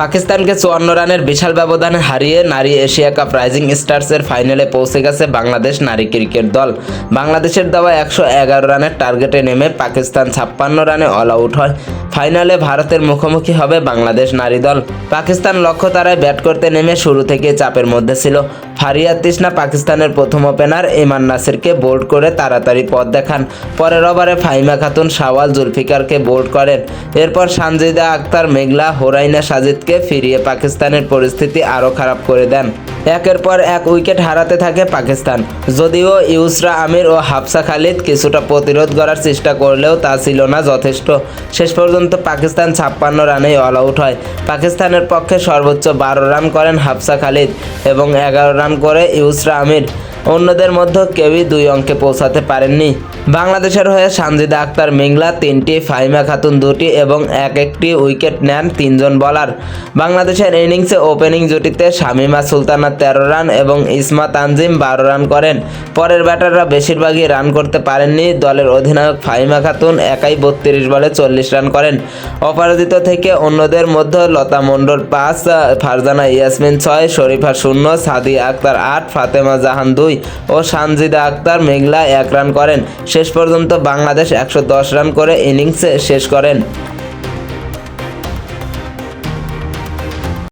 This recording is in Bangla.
পাকিস্তানকে চুয়ান্ন রানের বিশাল ব্যবধানে হারিয়ে নারী এশিয়া কাপ রাইজিং স্টার্সের ফাইনালে পৌঁছে গেছে বাংলাদেশ নারী ক্রিকেট দল। বাংলাদেশের দেওয়া একশো এগারো রানের টার্গেটে নেমে পাকিস্তান ছাপ্পান্ন রানে অল আউট হয়। ফাইনালে ভারতের মুখোমুখি হবে বাংলাদেশ নারী দল। পাকিস্তান লক্ষ্য তারায় ব্যাট করতে নেমে শুরু থেকে চাপের মধ্যে ছিল। ফারিয়া তৃষ্ণা পাকিস্তানের প্রথম ওপেনার ইমান নাসিরকে বোল্ড করে তাড়াতাড়ি পথ দেখান। পরের ওভারে ফাইমা খাতুন, শাওয়াল, জুলফিকারকে বোল্ড করেন। এরপর সানজিদা আক্তার, মেঘলা, হোরাইনা, সাজিদকে ফিরিয়ে পাকিস্তানের পরিস্থিতি আরও খারাপ করে দেন। একের পর এক উইকেট হারাতে থাকে পাকিস্তান। যদিও ইউসরা আমির ও হাফসা খালিদ কিছুটা প্রতিরোধ করার চেষ্টা করলেও তা ছিল না যথেষ্ট। শেষ পর্যন্ত পাকিস্তান ছাপ্পান্ন রানেই অল আউট হয়। পাকিস্তানের পক্ষে সর্বোচ্চ বারো রান করেন হাফসা খালিদ এবং এগারো রান করে ইউসরা আমির অন্যদের মধ্যে কেউই দুই অঙ্কে পৌঁছাতে পারেননি। বাংলাদেশের হয়ে সানজিদা আক্তার মিংলা তিনটি ফাইমা খাতুন দুটি এবং এক একটি উইকেট নেন তিনজন বলার। বাংলাদেশের ইনিংসে ওপেনিং জুটিতে শামিমা সুলতানা তেরো রান এবং ইসমা তানজিম বারো রান করেন। পরের ব্যাটাররা বেশিরভাগই রান করতে পারেননি। দলের অধিনায়ক ফাহিমা খাতুন একাই বত্রিশ বলে চল্লিশ রান করেন। অপরাজিত থেকে অন্যদের মধ্যে লতা মণ্ডল পাঁচ, ফারজানা ইয়াসমিন ছয়, শরীফা শূন্য সাদি আক্তার আট, ফাতেমা জাহান দুই ও সানজিদা আক্তার মেঘলা এক রান করেন। শেষ পর্যন্ত বাংলাদেশ একশো দশ রান করে ইনিংসে শেষ করেন।